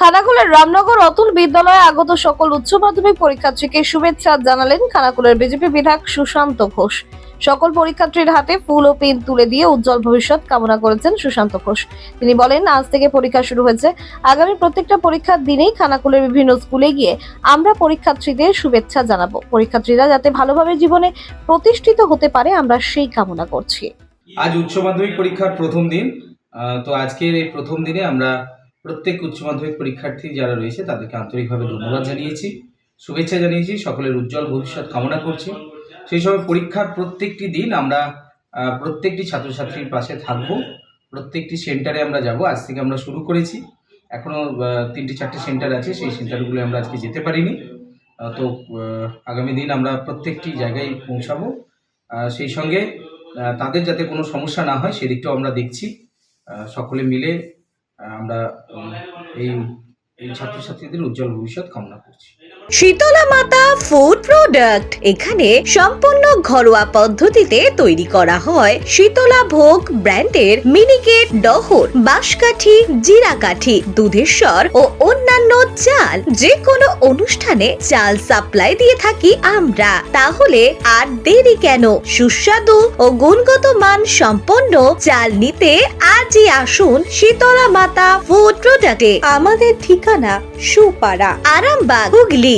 খানাকুলের রামনগর অতুল বিদ্যালয়ে আগত সকল উচ্চ মাধ্যমিক পরীক্ষার্থীকে শুভেচ্ছা জানালেন খানাকুলের বিজেপি বিধায়ক সুশান্ত ঘোষ। সকল পরীক্ষার্থীর হাতে ফুল ও পেন তুলে দিয়ে উজ্জ্বল ভবিষ্যৎ কামনা করেছেন সুশান্ত ঘোষ। তিনি বলেন, আজ থেকে পরীক্ষা শুরু হয়েছে। আগামী প্রত্যেকটা পরীক্ষার দিনেই খানাকুলের বিভিন্ন স্কুলে গিয়ে আমরা পরীক্ষার্থীদের শুভেচ্ছা জানাব। পরীক্ষার্থীরা যাতে ভালোভাবে জীবনে প্রতিষ্ঠিত হতে পারে, আমরা সেই কামনা করছি। আজ উচ্চ মাধ্যমিক পরীক্ষার প্রথম দিন। তো আজকের এই প্রথম দিনে আমরা প্রত্যেক উচ্চ মাধ্যমিক পরীক্ষার্থী যারা রয়েছে, তাদেরকে আন্তরিকভাবে ধন্যবাদ জানিয়েছি। শুভেচ্ছা জানিয়েছি, সকলের উজ্জ্বল ভবিষ্যৎ কামনা করছি। সেই সময় পরীক্ষার প্রত্যেকটি দিন আমরা প্রত্যেকটি ছাত্রছাত্রীর পাশে থাকব। প্রত্যেকটি সেন্টারে আমরা যাব। আজ থেকে আমরা শুরু করেছি। এখনও তিনটি, চারটি সেন্টার আছে। সেই সেন্টারগুলো আমরা আজকে যেতে পারিনি। তো আগামী দিন আমরা প্রত্যেকটি জায়গায় পৌঁছাবো। সেই সঙ্গে তাদের যাতে কোনো সমস্যা না হয়, সেদিকটাও আমরা দেখছি। সকলে মিলে আমরা এই এই ছাত্রছাত্রীদের উজ্জ্বল ভবিষ্যৎ কামনা করছি। শীতলা মাতা ফুড প্রোডাক্ট এখানে সম্পূর্ণ ঘরোয়া পদ্ধতিতে তৈরি করা হয়। শীতলা ভোগ ব্র্যান্ডের মিনিকেট ডহর, বাঁশকাঠি, জিরাকাঠি, দুধের স্বর ও অন্যান্য চাল। যে কোনো অনুষ্ঠানে চাল সাপ্লাই দিয়ে থাকি আমরা। তাহলে আর দেরি কেন? সুস্বাদু ও গুণগত মান সম্পন্ন চাল নিতে আজই আসুন শীতলা মাতা ফুড প্রোডাক্টে আমাদের ঠিকানা সুপাড়া, আরামবাগ, হুগলি।